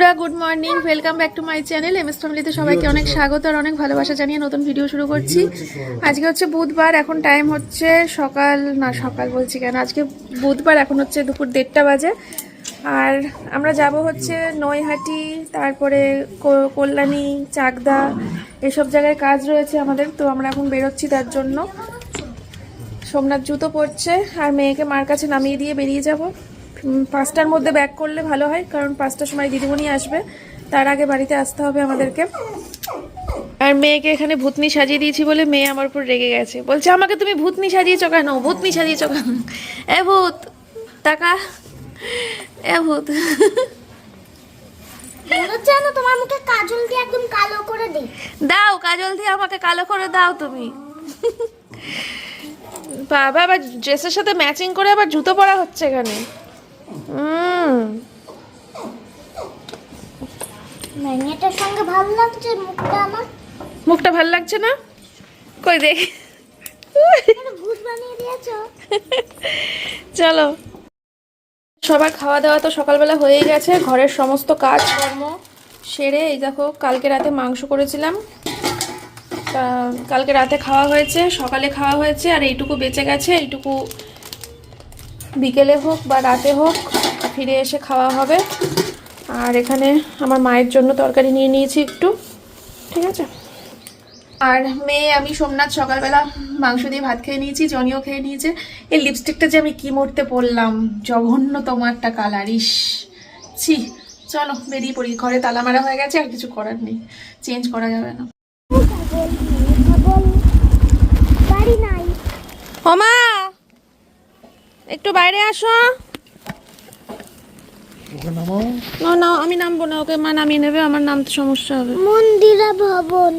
বন্ধুরা good morning welcome back to my channel M S ফ্যামিলিতে সবাইকে অনেক স্বাগত আর অনেক ভালোবাসা জানিয়ে নতুন ভিডিও শুরু করছি। আজকে হচ্ছে বুধবার এখন টাইম হচ্ছে সকাল না সকাল বলছি কেন? আজকে বুধবার এখন হচ্ছে দুপুর দেড়টা বাজে। আর আমরা যাব হচ্ছে নৈহাটি তারপরে কল্যাণী চাকদা এসব জায়গায় কাজ রয়েছে আমাদের তো আমরা এখন বেরোচ্ছি তার জন্য। সোমনাথ জুতো পরছে আর মেয়েকে মার কাছে নামিয়ে দিয়ে বেরিয়ে যাব। পাঁচটার মধ্যে ব্যাক করলে ভালো হয় কারণ পাঁচটার সময় দিদিমণি আসবে। তার আগে বাড়িতে আসতে হবে আমাদেরকে। আর মেয়েকে এখানে ভূতনি সাজিয়ে দিয়েছি বলে মেয়ে আমার উপর রেগে গেছে। বলছে আমাকে তুমি ভূতনি সাজিয়েছো কেন? ভূতনি সাজিয়েছো কেন? এ ভূত টাকা। এ ভূত। তোমার মুখে কাজল দিয়ে একদম কালো করে দিই। দাও কাজল দিয়ে আমাকে কালো করে দাও তুমি। বাবা আবার ড্রেসের সাথে ম্যাচিং করে আবার জুতো পরা হচ্ছে এখানে। ম্যাগনেটের সঙ্গে ভালো লাগছে মুখটা আমার? মুখটা ভালো লাগছে না? কই দেখি। এটা ভূত বানিয়ে দিয়েছ? চলো। সবার খাওয়া দাওয়া তো সকালবেলা হয়েই গেছে ঘরের সমস্ত কাজকর্ম সেরে এই দেখো কালকে রাতে মাংস করেছিলাম। কালকে রাতে খাওয়া হয়েছে সকালে খাওয়া হয়েছে আর এইটুকু বেঁচে গেছে এইটুকু বিকেলে হোক বা রাতে হোক ফিরে এসে খাওয়া হবে। আর এখানে আমার মায়ের জন্য তরকারি নিয়ে নিয়েছি একটু ঠিক আছে? আর মেয়ে আমি সোমনাথ সকালবেলা মাংস দিয়ে ভাত খেয়ে নিয়েছি জনিও খেয়ে নিয়েছে। এই লিপস্টিকটা যে আমি কি মরতে পড়লাম জঘন্যতম একটা কালার ইস। ছি চলো বেরিয়ে পড়ি। ঘরে তালা মারা হয়ে গেছে আর কিছু করার নেই। চেঞ্জ করা যাবে না। ওমা একটু বাইরে আসো। না না আমি নামবো না ওকে মা নামিয়ে নেবে আমার নামতে সমস্যা হবে। মন্দিরা ভবন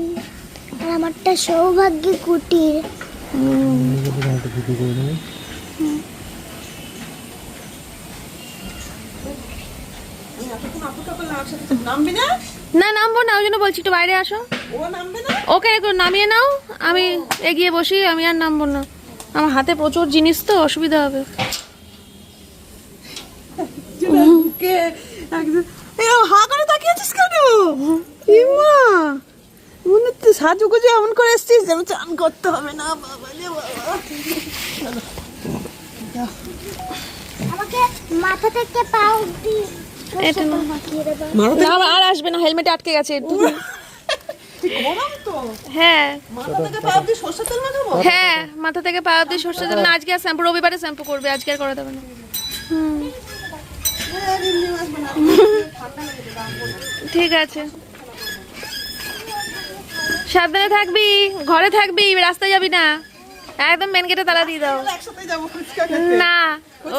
আর আমারটা সৌভাগ্য কুটির। না নামবো না ওই জন্য বলছি একটু বাইরে আসো। ওকে একটু নামিয়ে নাও আমি এগিয়ে বসি আমি আর নামবো না। আমার হাতে প্রচুর জিনিস তো অসুবিধা হবে। হা করে তাকিয়ে আছিস কেন ইমা মনে হচ্ছে সাজুগুজু এমন করে এসছিস যেন চান করতে হবে না বাবা রে বাবা। আমাকে মাথা থেকে পা অব্দি আর আসবে না হেলমেটে আটকে গেছে। হ্যাঁ। মাথা থেকে পা অব্দি সর্ষের তেল মাখাবো? হ্যাঁ মাথা থেকে পা অব্দি সর্ষে তেল না আজকে আর শ্যাম্পু রবিবারে শ্যাম্পু করবে আজকে আর করা দেবে না। ঠিক আছে। সাবধানে থাকবি ঘরে থাকবি রাস্তায় যাবি না। একদম মেন গেটে তালা দিয়ে দাও। না ও-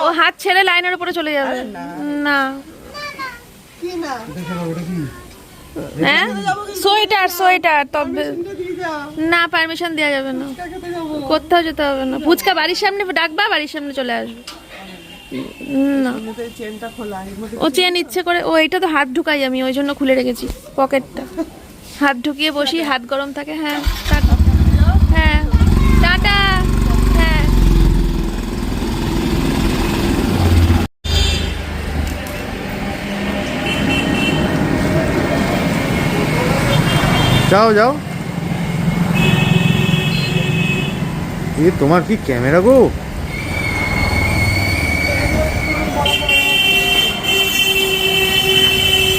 ও হাত ছেড়ে লাইনের উপরে চলে যাবে। না। কি না? হ্যাঁ? সোয়েটার সোয়েটার তবে না পারমিশন দেওয়া যাবে না। কোথাও যেতে হবে না। ফুচকা বাড়ির সামনে ডাকবা বাড়ির সামনে চলে আসবে। না। ও চেন ইচ্ছে করে ও এটা তো হাত ঢুকাই আমি ওই জন্য খুলে রেখেছি পকেটটা হাত ঢুকিয়ে বসি হাত গরম থাকে হ্যাঁ টাটা হ্যাঁ যাও যাও। এ, তোমার কি ক্যামেরা গো?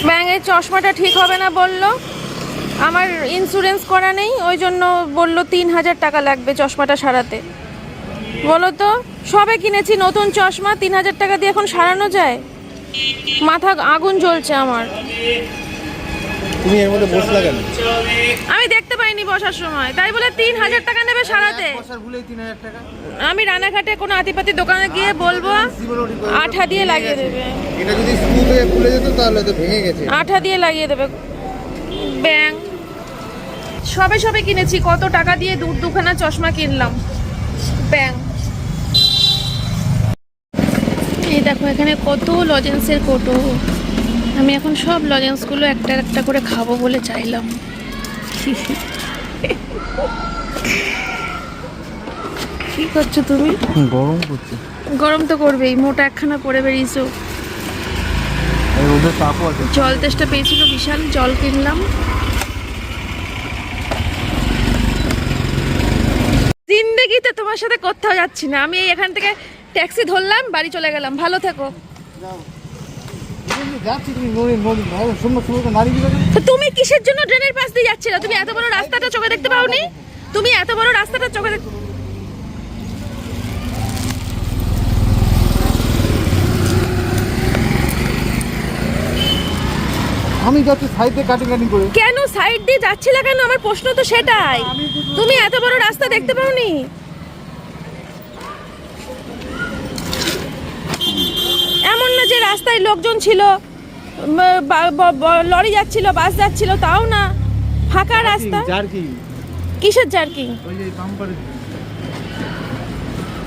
ব্যাঙের চশমাটা ঠিক হবে না বলল। আমার ইন্স্যুরেন্স করা নেই, ওই জন্য বলল তিন হাজার টাকা লাগবে চশমাটা সারাতে। বলো তো, সবে কিনেছি নতুন চশমা, তিন হাজার টাকা দিয়ে এখন সারানো যায়? মাথা আগুন জ্বলছে আমার। তুমি এর মধ্যে বসলা কেন? আমি দেখতে পাইনি বসার সময়। তাই বলে তিন হাজার টাকা নেবে সারাতে। আমি রানাঘাটে কোনো আতিপাতি দোকানে গিয়ে বলব আঠা দিয়ে লাগিয়ে দেবে। এটা যদি হয়ে খুলে যেত তাহলে তো ভেঙে গেছে। আঠা দিয়ে লাগিয়ে দেবে। ব্যাং। সবে সবে কিনেছি কত টাকা দিয়ে দু দুখানা চশমা কিনলাম। ব্যাং। এই দেখো এখানে কত লজেন্সের কোটো আমি এখন সব লজেন্সগুলো একটা একটা করে খাব বলে চাইলাম। কি করছ তুমি? গরম করছে। গরম তো করবেই মোটা একখানা পরে বেরিয়েছো। জল তেষ্টা পেয়েছিল বিশাল জল কিনলাম। জিন্দেগিতে তোমার সাথে কোথাও যাচ্ছি না। আমি এই এখান থেকে ট্যাক্সি ধরলাম বাড়ি চলে গেলাম। ভালো থেকো। তুমি কিসের জন্য ড্রেনের পাশ দিয়ে যাচ্ছিলে? তুমি এত বড় রাস্তাটা চোখে দেখতে পাওনি? তুমি এত বড় রাস্তাটা চোখে দেখ আমি যাচ্ছি সাইডে কাটিং কাটিং করে। কেন সাইড দিয়ে যাচ্ছিলে কেন? আমার প্রশ্ন তো সেটাই। তুমি এত বড় রাস্তা দেখতে পাওনি এমন না যে রাস্তায় লোকজন ছিল লরি যাচ্ছিল বাস যাচ্ছিল তাও না। ফাঁকা রাস্তা। কিসের জার্কিং ওই যে বাম্পারে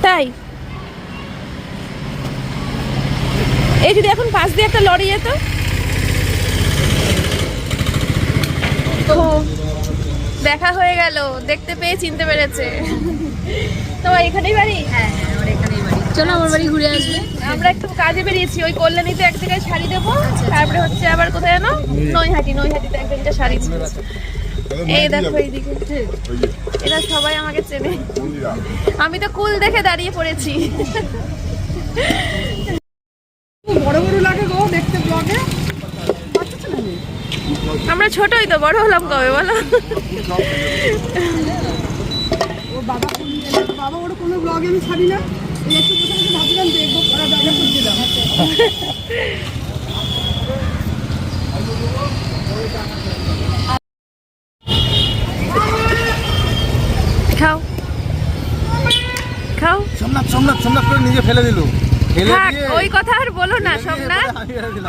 তাই? এই যদি এখন পাশ দিয়ে একটা লরি যেত? ও, দেখা হয়ে গেল। দেখতে পেয়ে চিনতে পেরেছে। তোমার এখানেই বাড়ি? হ্যাঁ এখানেই বাড়ি চলো আমার বাড়ি ঘুরে আসবে আমরা একটু কাজে বেরিয়েছি ওই কল্যাণীতে এক জায়গায় শাড়ি দেবো। তারপরে হচ্ছে আবার কোথায় জানো? নৈহাটি নৈহাটিতে এক জায়গায় শাড়ি ছিল এই দেখো এইদিকে এরা সবাই আমাকে চেনে। আমি তো কুল দেখে দাঁড়িয়ে পড়েছি। বড় বড় লাগে গো দেখতে ব্লগে আমরা ছোটই তো বড় হলাম কবে বলো? বাবা বাবা ওর কোনো ব্লগে আমি ছাড়ি না। খাও। খাও। সোমনাথ সোমনাথ সোমনাথ করে নিজে ফেলে দিল। ওই কথা আর বলো না সোমনাথ।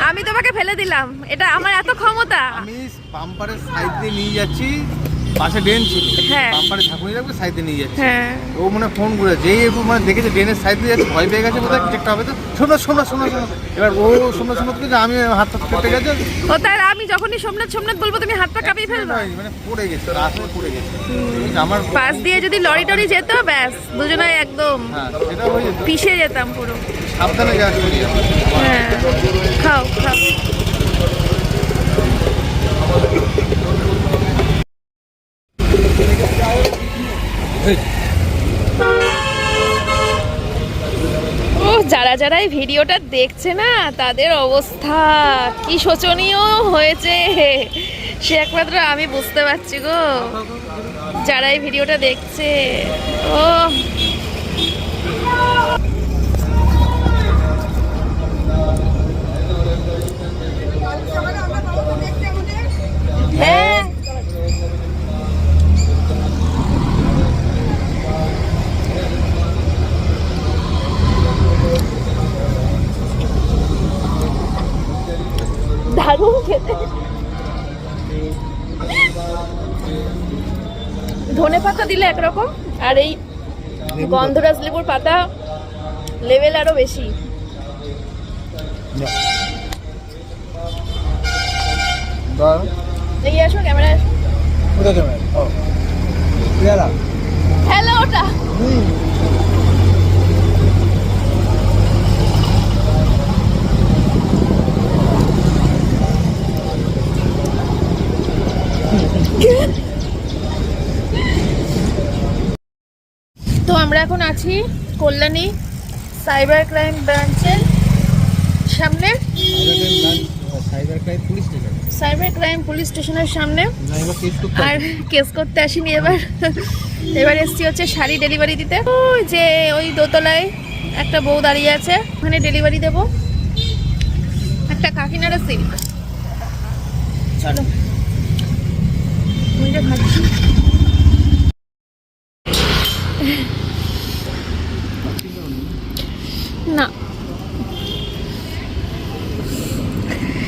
আমি তোমাকে ফেলে দিলাম। এটা আমার এত ক্ষমতা। আমি বাম্পারের সাইড দিয়ে নিয়ে যাচ্ছি। পাশে ড্রেন ছিল। হ্যাঁ। বাম্পারে ঝাঁকুনি রাখবে সাইড নিয়ে যাচ্ছি। হ্যাঁ। ও মানে ফোন করে যেই একটু মানে দেখেছে ড্রেনের সাইড যাচ্ছে ভয় পেয়ে গেছে বোধহয় কিছু একটা হবে তো। শোনো শোনো শোনো এবার ও শোনো শোনো থেকে আমি হাত হাত কেটে গেছে। ও তার আমি যখনই সোমনাথ সোমনাথ বলব তুমি হাত পা কাঁপিয়ে ফেলবা? মানে পড়ে গেছে রাস্তায় পড়ে গেছে। আমার পাশ দিয়ে যদি লরি টরি যেত ব্যাস দুজনে একদম হ্যাঁ সেটা হয়ে যেত। পিষে যেতাম পুরো। সাবধানে যাওয়া হ্যাঁ খাও খাও ও যারা যারা এই ভিডিওটা দেখছে না, তাদের অবস্থা কি শোচনীয় হয়েছে। সে একমাত্র আমি বুঝতে পারছি গো। যারা এই ভিডিওটা দেখছে, ও। হ্যাঁ। দারুণ খেতে। ধনে পাতা দিলে একরকম আর এই গন্ধরাজ লেবুর পাতা লেভেল আরও বেশি। আসো ক্যামেরা আসো। হ্যালো ওটা। তো আমরা এখন আছি কল্যাণী সাইবার ক্রাইম ব্রাঞ্চের সামনে। সাইবার ক্রাইম পুলিশ স্টেশনের সামনে। আর কেস করতে আসিনি এবার। এবার এসছি হচ্ছে শাড়ি ডেলিভারি দিতে। যে ওই দোতলায় একটা বউ দাঁড়িয়ে আছে। ওখানে ডেলিভারি দেবো। একটা কাকিনাড়া সিল্ক। চলো। না।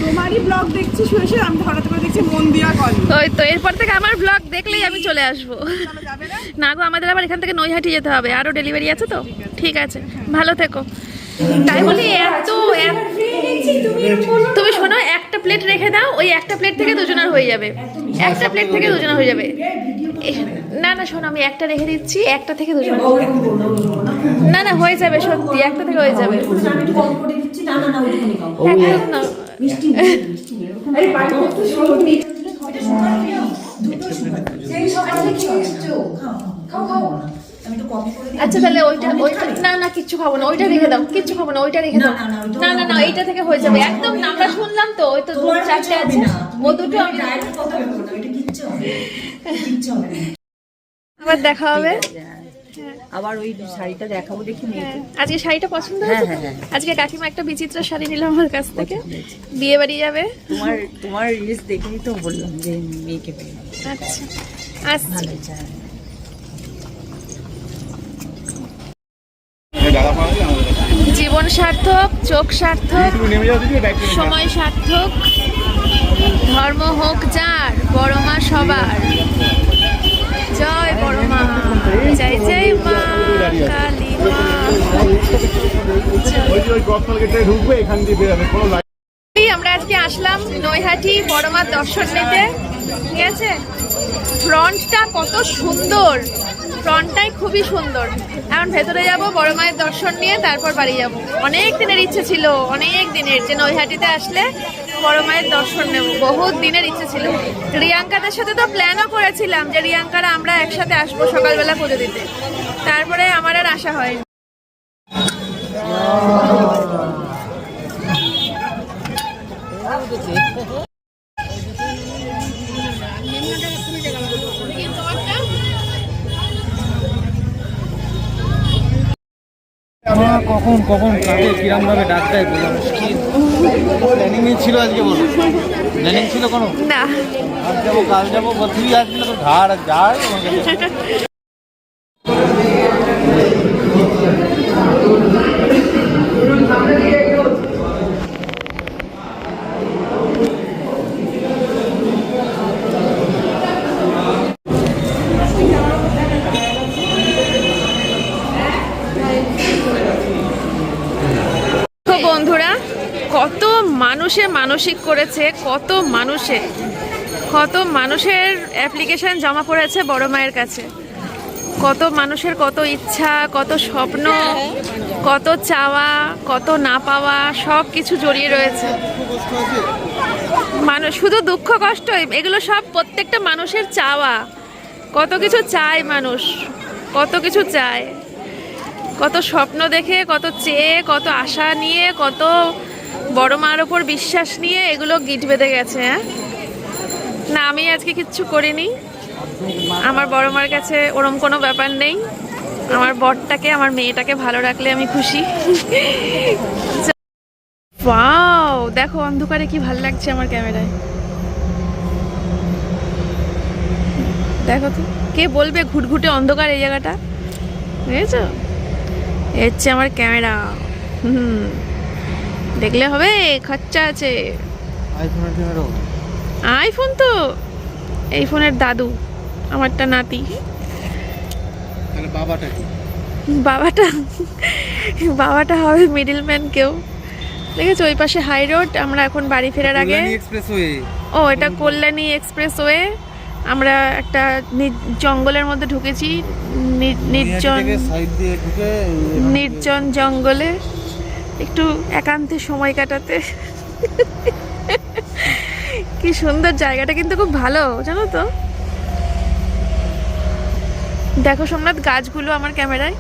তোমারই ব্লগ দেখছি শুয়ে শুয়ে আমি হঠাৎ করে দেখছি মন দিয়া কল ওই তো এরপর থেকে আমার ব্লগ দেখলেই আমি চলে আসব। না? না গো আমাদের আবার এখান থেকে নৈহাটি যেতে হবে। আরও ডেলিভারি আছে তো? ঠিক আছে। ভালো থেকো। তাই বলি এত এত- তুমি শোনো একটা প্লেট রেখে দাও ওই একটা প্লেট থেকে দুজনের হয়ে যাবে। একটা প্লেট থেকে দুজনের হয়ে যাবে। না না শোনো আমি একটা রেখে দিচ্ছি একটা থেকে দুজনের না না হয়ে যাবে সত্যি একটা থেকে হয়ে যাবে। একদম না। আচ্ছা তাহলে ওইটা ওইটা না না কিচ্ছু খাব না ওইটা রেখে দাও কিচ্ছু খাব না ওইটা রেখে দাও। না না না এইটা থেকে হয়ে যাবে। একদম না, আমরা শুনলাম তো ওই তো দু চারটে আছে। ও দুটো আমি আবার দেখা হবে? আবার ওই শাড়িটা দেখাবো দেখি হ্যাঁ, আজকে শাড়িটা পছন্দ হ্যাঁ, হয়েছে হ্যাঁ, হ্যাঁ। আজকে কাকিমা একটা বিচিত্র শাড়ি নিলাম আমার কাছ থেকে। বিয়ে বাড়ি যাবে। তোমার তোমার রিলস দেখেই তো বললাম যে মেয়েকে পেয়ে। আচ্ছা আসছি ভালো হয়েছে জীবন সার্থক চোখ সার্থক সময় সার্থক ধর্ম হোক যার বড় মা সবার। জয় বড় মা জয় জয় মা কালী আমরা আজকে আসলাম নৈহাটি বড় মার দর্শন নিতে। ঠিক আছে? ফ্রন্টটা কত সুন্দর। ফ্রন্টটাই খুবই সুন্দর। এখন ভেতরে যাব, বড় মায়ের দর্শন নিয়ে তারপর বাড়ি যাব। অনেক দিনের ইচ্ছে ছিল, অনেক দিনের। যে নৈহাটিতে আসলে বড় মায়ের দর্শন নেব, বহুত দিনের ইচ্ছে ছিল। রিয়াঙ্কাদের সাথে তো প্ল্যানও করেছিলাম যে রিয়াঙ্কারা আমরা একসাথে আসব সকালবেলা পুজো দিতে। তারপরে আমার আর আশা হয়নি। আমার কখন কখন কাকে কিরম ভাবে ডাক দেয় বললাম মুশকিল প্ল্যানিং ছিল আজকে বলো। প্ল্যানিং ছিল কোনো? না। আজ যাব কাল যাব বা তুই আসবি না তো ধার আর যায় আমাকে বন্ধুরা, কত মানুষে মানসিক করেছে, কত মানুষে, কত মানুষের অ্যাপ্লিকেশান জমা পড়েছে বড় মায়ের কাছে। কত মানুষের কত ইচ্ছা, কত স্বপ্ন, কত চাওয়া, কত না পাওয়া, সব কিছু জড়িয়ে রয়েছে। মানুষ, শুধু দুঃখ, কষ্ট, এগুলো সব প্রত্যেকটা মানুষের চাওয়া। কত কিছু চায় মানুষ, কত কিছু চায়। কত স্বপ্ন দেখে, কত চেয়ে, কত আশা নিয়ে, কত বড় মার ওপর বিশ্বাস নিয়ে এগুলো গিট বেঁধে গেছে হ্যাঁ? না, আমি আজকে কিচ্ছু করিনি। আমার বড় মার কাছে ওরম কোনো ব্যাপার নেই। আমার বরটাকে, আমার মেয়েটাকে ভালো রাখলে আমি খুশি। ওয়াও, দেখো অন্ধকারে কি ভালো লাগছে আমার ক্যামেরায়। দেখো তো, কে বলবে ঘুটঘুটে অন্ধকার এই জায়গাটা? বুঝেছ? হচ্ছে আমার ক্যামেরা। হুম। দেখলে হবে খরচা আছে। আইফোন তো। এই ফোনের দাদু আমারটা নাতি। বাবাটা বাবাটা বাবাটা হবে মিডিল ম্যান কেউ। দেখেছ ওই পাশে হাই রোড আমরা এখন বাড়ি ফেরার আগে। ও এটা কল্যাণী এক্সপ্রেসওয়ে আমরা একটা জঙ্গলের মধ্যে ঢুকেছি নির্জন নির্জন জঙ্গলে একটু একান্তে সময় কাটাতে। কি সুন্দর জায়গাটা কিন্তু খুব ভালো জানো তো? দেখো সোমনাথ গাছগুলো আমার ক্যামেরায়।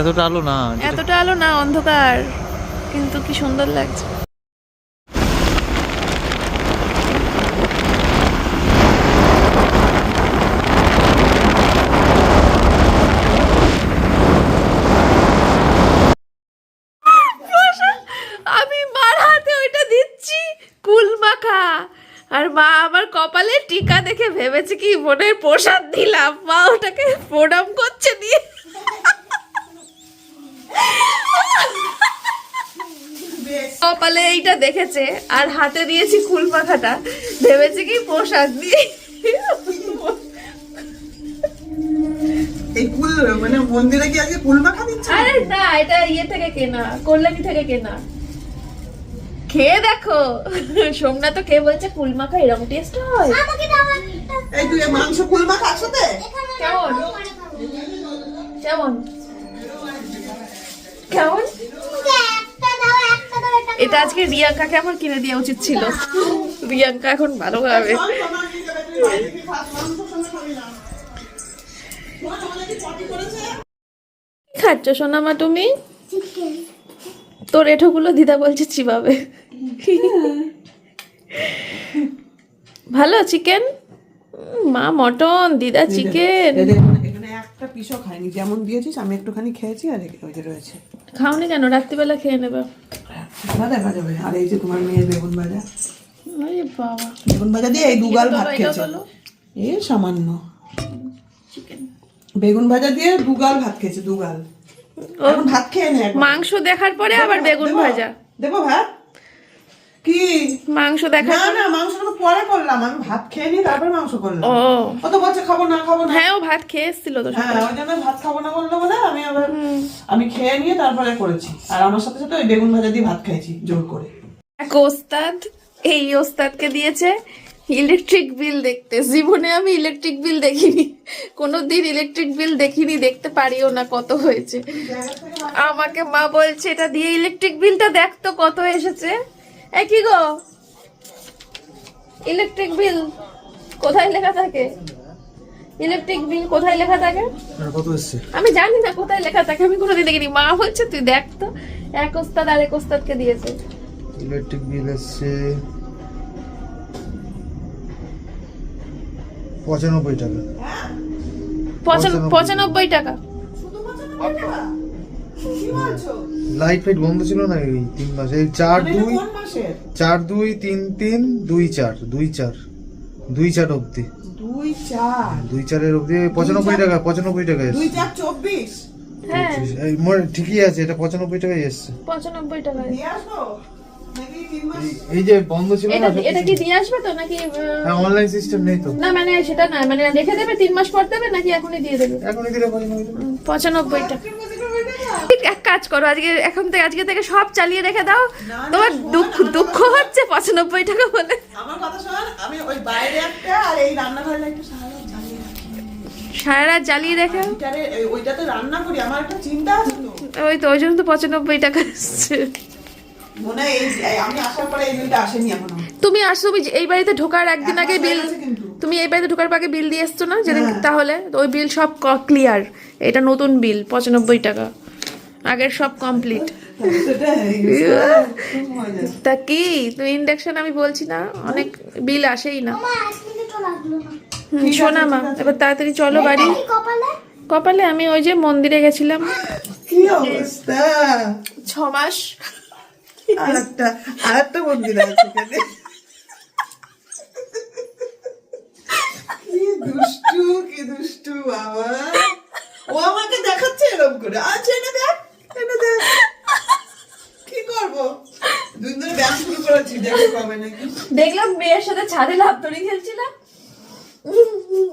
এতটা আলো না এতটা আলো না অন্ধকার কিন্তু কি সুন্দর লাগছে আমি মার হাতে ওইটা দিচ্ছি কুল মাখা আর মা আমার কপালে টিকা দেখে ভেবেছে কি বোনের প্রসাদ দিলাম। মা ওটাকে প্রণাম করছে দিয়ে কপালে এইটা দেখেছে আর হাতে দিয়েছি কুল মাখাটা। ভেবেছে কি প্রসাদ দিয়ে এই মানে মন্দিরে কি আজকে কুল মাখা দিচ্ছে? আরে না এটা ইয়ে থেকে কেনা কল্যাণী থেকে কেনা। খেয়ে দেখো। সোমনাথ তো খেয়ে বলছে কুল মাখা এরকম টেস্ট হয়। আমাকে দাও এই তুই মাংস কুল মাখা একসাথে কেমন? কেমন? কেমন? এটা আজকে রিয়াঙ্কাকে আমার কিনে দেওয়া উচিত ছিল? রিয়াঙ্কা এখন ভালো খাবে? কি খাচ্ছ সোনামা তুমি? তোর এঠোগুলো দিদা বলছে চিবাবে। ভালো চিকেন? মা মটন দিদা চিকেন। এখানে- একটা পিসও খাইনি যেমন দিয়েছিস আমি একটুখানি খেয়েছি আর ওই যে রয়েছে। খাওনি কেন? রাত্রিবেলা খেয়ে নেবে। না দেখা যাবে। আর এই যে তোমার মেয়ের বেগুন ভাজা। আরে বাবা। বেগুন ভাজা দিয়ে এই দুগাল ভাত খেয়েছে। এ সামান্য। চিকেন। বেগুন ভাজা দিয়ে দুগাল ভাত খেয়েছে দুগাল। ভাত খেয়ে নে মাংস দেখার পরে আবার বেগুন ভাজা। দেবো ভাত? কি? মাংস দেখার না না মাংসটা তো পরে করলাম। আমি ভাত খেয়ে নিয়ে তারপর মাংস করলাম। ও। ও তো বলছে খাব না খাব না। হ্যাঁ ও ভাত খেয়ে এসেছিল তো হ্যাঁ ওই জন্য ভাত খাব না বলল বলে আমি আবার আমি খেয়ে নিয়ে তারপরে করেছি। আর আমার সাথে সাথে ওই বেগুন ভাজা দিয়ে ভাত খাইছি জোর করে। এক ওস্তাদ এই ওস্তাদকে দিয়েছে ইলেকট্রিক বিল দেখতে। জীবনে আমি ইলেকট্রিক বিল দেখিনি। কোনোদিন ইলেকট্রিক বিল দেখিনি দেখতে পারিও না কত হয়েছে। আমাকে মা বলছে এটা দিয়ে ইলেকট্রিক বিলটা দেখ তো কত এসেছে। এ কি গো? ইলেকট্রিক বিল কোথায় লেখা থাকে? ইলেকট্রিক বিল কোথায় লেখা থাকে? আমি জানি না কোথায় লেখা থাকে আমি কোনোদিন দেখিনি। মা বলছে তুই দেখ তো এক ওস্তাদ আরেক ওস্তাদকে দিয়েছে। ইলেকট্রিক বিল এসছে। পঁচানব্বই টাকা। পঁচানব্বই। টাকা? লাইট ফাইট বন্ধ ছিল না এই তিন মাস? এই চার দুই চার দুই তিন তিন দুই চার দুই চার দুই চার অবধি। দুই চার। দুই চারের অবধি পঁচানব্বই টাকা পঁচানব্বই টাকা দুই চার চব্বিশ? হ্যাঁ। ঠিকই আছে এটা পঁচানব্বই টাকাই এসছে। পঁচানব্বই টাকা এই- যে বন্ধ ছিল এটা না এটা কি দিয়ে আসবে তো নাকি হ্যাঁ অনলাইন সিস্টেম নেই তো। না মানে সেটা না মানে রেখে দেবে তিন মাস পর দেবে নাকি এখনই দিয়ে দেবে? এখনই দিলে পঁচানব্বই টাকা পঁচানব্বই টাকা এক কাজ করো আজকে এখন থেকে আজকে থেকে সব চালিয়ে রেখে দাও। তোমার দুঃখ দুঃখ হচ্ছে পঁচানব্বই টাকা বলে। আমার কথা শোন আমি ওই বাইরে একটা আর এই রান্নাঘরে একটু সারা রাত জ্বালিয়ে রাখি। ওইটাতে রান্না করি আমার একটা চিন্তা আছে ওই তো ওই জন্য তো পঁচানব্বই টাকা এসছে মনে এই এই আমি আসার পরে এই বিলটা আসেনি এখনও। তুমি আসো তুমি যে- এই বাড়িতে ঢোকার একদিন আগে বিল হয়ে। তুমি এই বাড়িতে ঢোকার আগে বিল দিয়ে এসছো না? যেদিন তাহলে তো ওই বিল সব ক্লিয়ার এটা নতুন বিল পঁচানব্বই টাকা। আগের সব কমপ্লিট তা কি? তুমি ইন্ডাকশন আমি বলছি না। অনেক বিল আসেই না। শোনা মা এবার তাড়াতাড়ি চলো বাড়ি। কপালে? কপালে আমি ওই যে মন্দিরে গেছিলাম। কি অবস্থা? ছ মাস আর একটা আর একটা মন্দির আছে এখানে। দুষ্টু কি দুষ্টু বাবা। ও আমাকে দেখাচ্ছে এরকম করে। আচ্ছা এনে দেখ এনে দেখ। কি করব? দুই ব্যায়াম শুরু করেছি দেখো কবে নাকি। দেখলাম মেয়ের সাথে ছাদে লাভ দড়ি খেলছিলাম।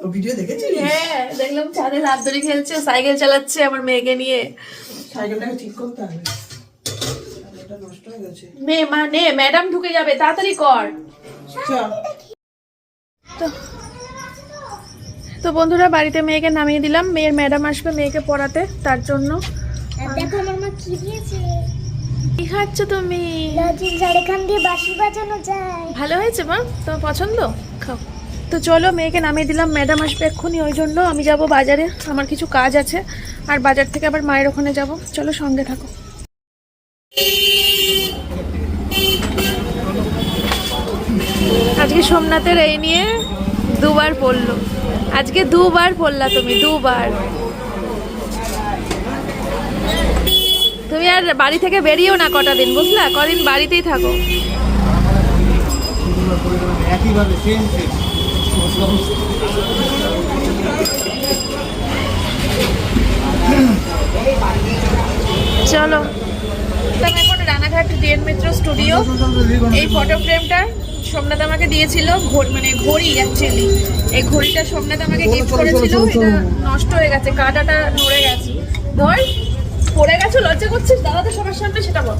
ও ভিডিও দেখেছিস হ্যাঁ দেখলাম ছাদে লাভ দড়ি খেলছে সাইকেল চালাচ্ছে আমার মেয়েকে নিয়ে। সাইকেলটাকে ঠিক করতে হবে। নে মা নে ম্যাডাম ঢুকে যাবে তাড়াতাড়ি কর। চল তো বন্ধুরা বাড়িতে মেয়েকে নামিয়ে দিলাম। মেয়ের ম্যাডাম আসবে মেয়েকে পড়াতে তার জন্য। দেখো আমার মা কি দিয়েছে? কি খাচ্ছ তুমি? লজিক দিয়ে বাঁশি বাজানো যায়। ভালো হয়েছে মা? তোমার পছন্দ? খাও। তো চলো মেয়েকে নামিয়ে দিলাম। ম্যাডাম আসবে এক্ষুনি ওই জন্য। আমি যাব বাজারে আমার কিছু কাজ আছে। আর বাজার থেকে আবার মায়ের ওখানে যাব। চলো সঙ্গে থাকো আজকে সোমনাথের এই নিয়ে দুবার পড়ল। আজকে দুবার পড়লা তুমি দুবার। তুমি আর বাড়ি থেকে বেরিয়েও না কটা দিন বুঝলা? কদিন বাড়িতেই থাকো। চলো। এখন রানাঘাট ডিএন মিত্র স্টুডিও। এই ফটো ফ্রেমটা সোমনাথ আমাকে দিয়েছিল ঘড়ি মানে ঘড়ি অ্যাকচুয়ালি এই ঘড়িটা সোমনাথ আমাকে গিফট করেছিল এটা নষ্ট হয়ে গেছে কাঁটাটা নড়ে গেছে। ধর পড়ে গেছে লজ্জা করছিস? দাদা তো সবার সামনে সেটা বল।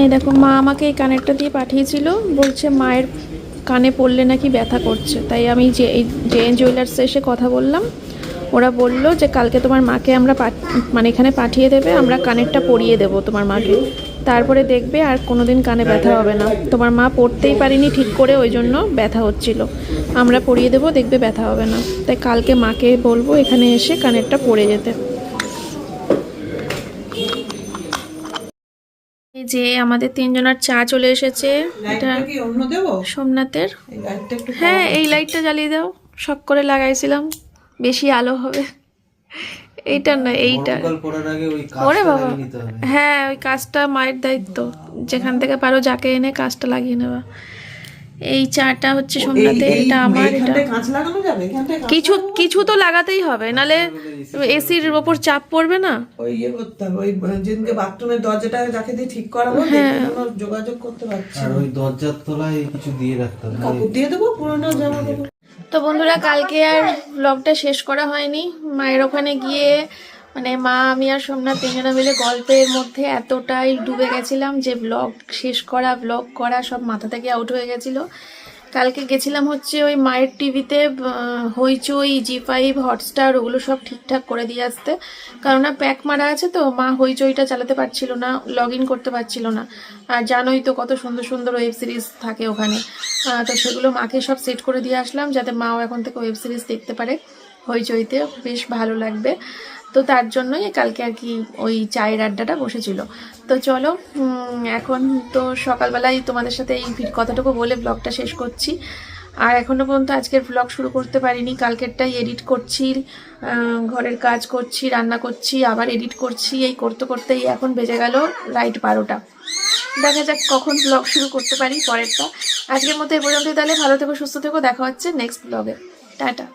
এই দেখো মা আমাকে এই কানেরটা দিয়ে পাঠিয়েছিল বলছে মায়ের কানে পড়লে নাকি ব্যথা করছে। তাই আমি যে এই জে জুয়েলার্সে এসে কথা বললাম ওরা বলল যে কালকে তোমার মাকে আমরা মানে এখানে পাঠিয়ে দেবে আমরা কানেরটা পরিয়ে দেবো তোমার মাকে। তারপরে দেখবে আর কোনোদিন কানে ব্যথা হবে না। তোমার মা পড়তেই পারিনি ঠিক করে ওই জন্য ব্যথা হচ্ছিল। আমরা পরিয়ে দেবো দেখবে ব্যথা হবে না। তাই কালকে মাকে বলব এখানে এসে কানেরটা পরে যেতে। যে আমাদের তিনজনের চা চলে এসেছে। এটা সোমনাথের। হ্যাঁ এই লাইটটা জ্বালিয়ে দাও। শখ করে লাগাইছিলাম। বেশি আলো হবে। এইটা না এইটা। ওরে বাবা। হ্যাঁ ওই কাজটা মায়ের দায়িত্ব। যেখান থেকে পারো যাকে এনে কাজটা লাগিয়ে নেওয়া এই চাটা হচ্ছে সোমনাথের এটা আমার এটা কিছু কিছু তো লাগাতেই হবে নালে এসির ওপর চাপ পড়বে না। ওই ইয়ে করতে হবে ওই যেদিনকে বাথরুমের দরজাটা যাকে দিয়ে ঠিক করাবো হ্যাঁ। যোগাযোগ করতে পারছি আর ওই দরজার তলায় কিছু দিয়ে রাখতে হবে। কাপড় দিয়ে দেবো পুরোনো জামা দেবো তো বন্ধুরা, কালকে আর ব্লগটা শেষ করা হয়নি। মায়ের ওখানে গিয়ে মানে মা, আমি আর সোমনাথ তিনজনে মিলে গল্পের মধ্যে এতটাই ডুবে গেছিলাম যে ব্লগ শেষ করা ব্লগ করা সব মাথা থেকে আউট হয়ে গেছিল। কালকে গেছিলাম হচ্ছে ওই মায়ের টিভিতে হইচই জি ফাইভ, হটস্টার, ওগুলো সব ঠিকঠাক করে দিয়ে আসতে। কারণ না, প্যাক মারা আছে তো, মা হইচইটা চালাতে পারছিল না লগ ইন করতে পারছিল না। আর জানোই তো কত সুন্দর সুন্দর ওয়েব সিরিজ থাকে ওখানে। তো সেগুলো মাকে সব সেট করে দিয়ে আসলাম, যাতে মাও এখন থেকে ওয়েব সিরিজ দেখতে পারে হইচইতে বেশ ভালো লাগবে। তো তার জন্যই কালকে আর কি ওই চায়ের আড্ডাটা বসেছিল। তো চলো এখন তো সকালবেলায় তোমাদের সাথে এই কথাটুকু বলে ব্লগটা শেষ করছি। আর এখনও পর্যন্ত আজকের ব্লগ শুরু করতে পারিনি। কালকেরটাই এডিট করছি ঘরের কাজ করছি, রান্না করছি, আবার এডিট করছি। এই করতে করতেই এখন বেজে গেল রাইট বারোটা। দেখা যাক কখন ব্লগ শুরু করতে পারি পরেরটা। আজকের মতো এ পর্যন্তই তাহলে। ভালো থেকো, সুস্থ থেকো। দেখা হচ্ছে নেক্সট ব্লগে টাটা।